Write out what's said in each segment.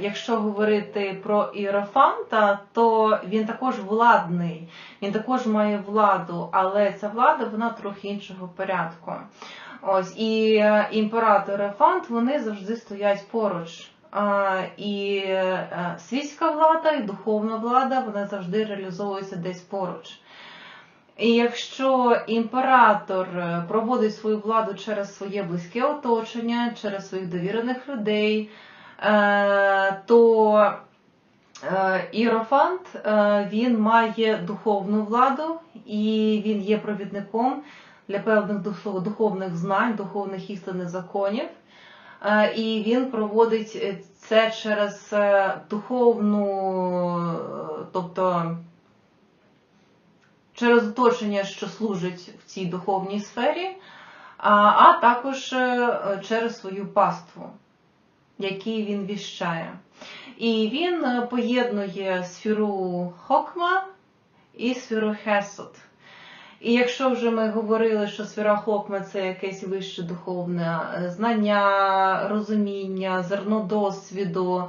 Якщо говорити про Іерофанта, то він також владний, він також має владу, але ця влада вона трохи іншого порядку. Ось і е, імператор Іерофант, вони завжди стоять поруч. І е, світська влада, і духовна влада вона завжди реалізовується десь поруч. І якщо імператор е, проводить свою владу через своє близьке оточення, через своїх довірених людей, то е, Іерофант він має духовну владу і він є провідником для певних духовних знань, духовних істин і законів. І він проводить це через духовну, тобто через оточення, що служить в цій духовній сфері, а також е, через свою паству, який він віщає. І він е, поєднує сферу Хокма і сферу Хесот. І якщо вже ми говорили, що сфера Хокма це якесь вище духовне е, знання, розуміння, зерно досвіду,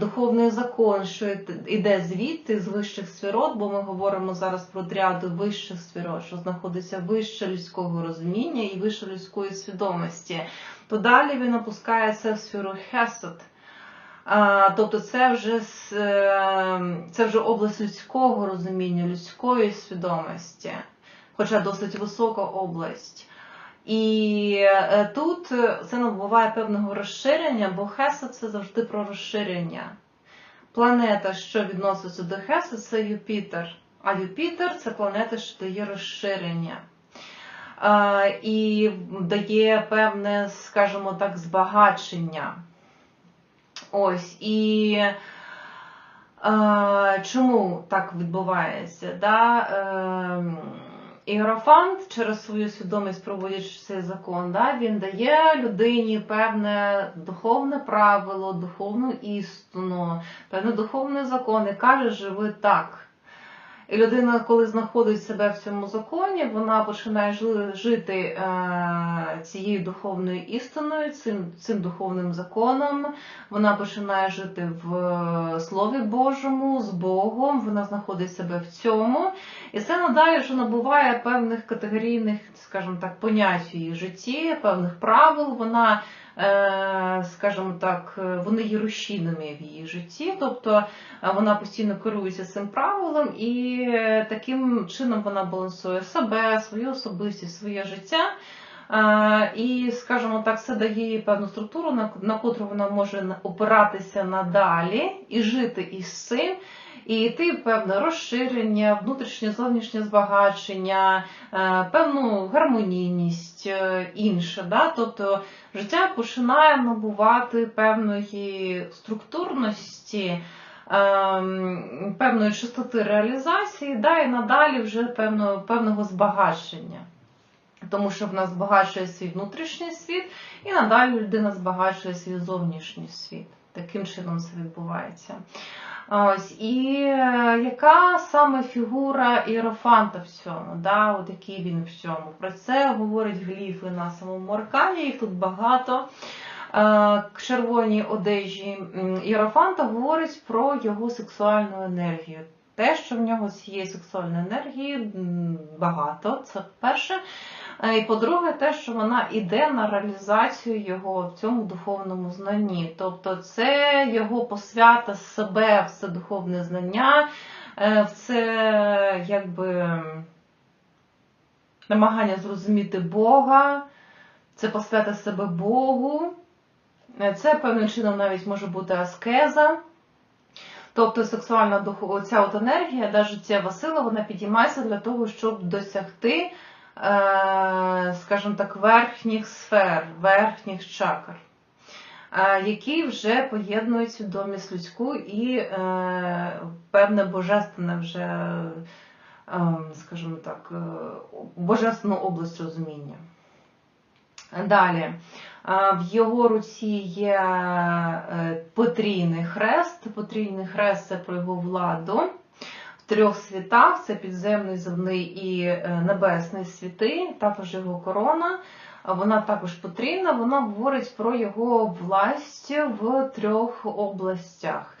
духовний закон, що йде звідти з вищих сферот, бо ми говоримо зараз про дряду вищих сферот, що знаходиться вище людського розуміння і вище людської свідомості, то далі він опускається в сферу хесед. Тобто це вже е, це вже область людського розуміння, людської свідомості, хоча досить висока область. І е, тут е, це набуває певного розширення, бо Хеса це завжди про розширення. Планета, що відноситься до Хеса, це Юпітер. А Юпітер це планета, що дає розширення. І дає певне, скажімо так, збагачення. Ось. І чому так відбувається? Да? Ем, через свою свідомість проводячи цей закон, да, він дає людині певне духовне правило, духовну істину, певний духовний закон і каже, живи так. Людина, коли знаходить себе в цьому законі, вона починає жити е, цією духовною істиною, цим цим духовним законом. Вона починає жити в е, Слові Божому, з Богом, вона знаходить себе в цьому. І це надалі вже набуває певних категорійних, скажімо так, понять в її житті, певних правил. Вона скажімо так, е, вони є рушійними в її житті, тобто е, вона постійно керується цим правилом, і таким чином вона балансує себе, свою особистість, своє життя. І, скажімо так, це дає їй певну структуру, на котру вона може опиратися надалі і жити із цим і йти певне розширення, внутрішнє зовнішнє збагачення, е, певну гармонійність е, інше. Да? Тобто життя починає набувати певної структурності. Ем, певної чистоти реалізації, да, і надалі вже певного, певного збагачення. Тому що в нас збагачує свій внутрішній світ, і надалі людина збагачує свій зовнішній світ. Таким чином це відбувається. Ось, І е, яка саме фігура Іерофанта в цьому? Да, от який він в цьому? Про це говорять гліфи на самому аркані, їх тут багато. Е, червоній одежі Іерофанта говорить про його сексуальну енергію. Те, що в нього цієї сексуальної енергії багато, це перше. Е, і по-друге, те, що вона йде на реалізацію його в цьому духовному знанні. Тобто це його посвята себе, в це духовне знання, це якби намагання зрозуміти Бога, це посвята себе Богу. Е, це певним чином навіть може бути аскеза. Тобто сексуальна ця от енергія, да, життєва сила, вона підіймається для того, щоб досягти скажімо так, верхніх сфер, верхніх чакр, е, які вже поєднують свідомість людську і е, певне божественне вже, скажімо так, божественну область розуміння. Далі, в його руці є потрійний хрест. Потрійний хрест це про його владу трьох світах: це підземний, земний і е, небесний світи, також його корона. вона також потрібна. Вона говорить про його власть в трьох областях.